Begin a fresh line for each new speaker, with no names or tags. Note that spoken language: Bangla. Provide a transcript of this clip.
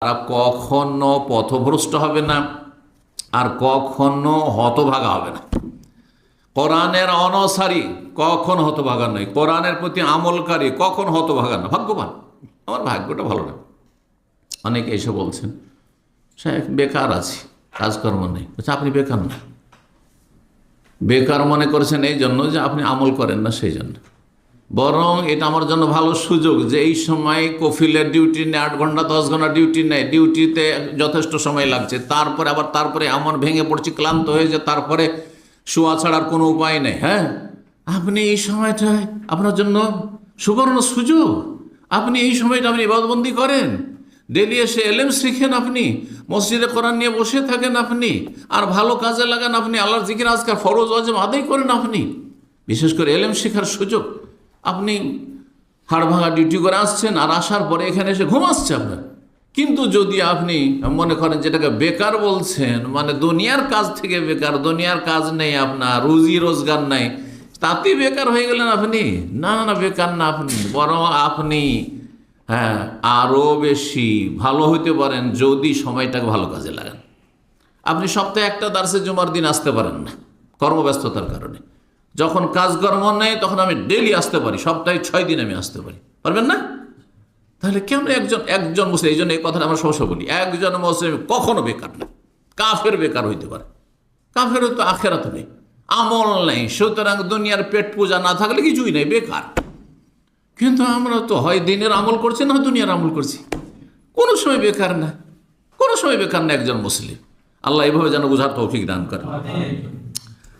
তারা কখনো পথভ্রষ্ট হবে না আর কখনো হতভাগা হবে না। কোরআনের অনসারী কখন হতভাগা নয়। কোরআনের প্রতি আমলকারী কখন হতভাগা না। ভাগ্যবান। আমার ভাগ্যটা ভালো না। অনেকে এসে বলছেন সাহেব বেকার আছি, কাজকর্ম নেই। বলছে, আপনি বেকার না। বেকার মনে করেছেন এই জন্য যে আপনি আমল করেন না সেই জন্য। বরং এটা আমার জন্য ভালো সুযোগ যে এই সময় কফিলের ডিউটি নেই, আট ঘণ্টা, দশ ঘণ্টা ডিউটি নেই, ডিউটিতে যথেষ্ট সময় লাগছে। তারপরে আবার তারপরে আমার ভেঙে পড়ছি, ক্লান্ত হয়েছে তারপরে শোয়া ছাড়ার কোনো উপায় নেই হ্যাঁ? আপনি এই সময়টায় আপনার জন্য সুবর্ণ সুযোগ। আপনি এই সময়টা আপনি ইবাদবন্দি করেন। ডেলি এসে এলেম শিখেন আপনি, মসজিদে কোরআন নিয়ে বসে থাকেন আপনি, আর ভালো কাজে লাগান আপনি, আল্লাহর জিকির আজকাল ফরজ অজম আদায় করেন আপনি। বিশেষ করে এলেম শেখার সুযোগ। আপনি হাড় ভাঙা ডিউটি করে আসছেন, আর আসার পরে এখানে এসে ঘুমাচ্ছে আপনার। কিন্তু যদি আপনি মনে করেন যেটাকে বেকার বলছেন মানে দুনিয়ার কাজ থেকে বেকার, দুনিয়ার কাজ নেই আপনার, রুজি রোজগার নেই, তাতেই বেকার হয়ে গেলেন আপনি? না না না, বেকার না আপনি, বরং আপনি হ্যাঁ আরও বেশি ভালো হইতে পারেন যদি সময়টাকে ভালো কাজে লাগান। আপনি সপ্তাহে একটা দার্সে জুমার দিন আসতে পারেন না, কর্মব্যস্ততার কারণে। যখন কাজকর্ম নেই, তখন আমি ডেলি আসতে পারি, সপ্তাহে ছয় দিন আমি আসতে পারি। পারবেন না? তাহলে কেন একজন একজন মুসলিম, এই জন্য এই কথাটা আমরা সমস্যা বলি, একজন মুসলিম কখনো বেকার না। কাফের বেকার হইতে পারে। কাফেরও তো আখেরাত নেই। আমল নেই, সুতরাং দুনিয়ার পেট পূজা না থাকলে কিছুই নেই, বেকার। কিন্তু আমরা তো হয় দিনের আমল করছি না দুনিয়ার আমল করছি। কোনো সময় বেকার না। কোনো সময় বেকার না একজন মুসলিম। আল্লাহ এভাবে যেন বোঝার তৌফিক দান করে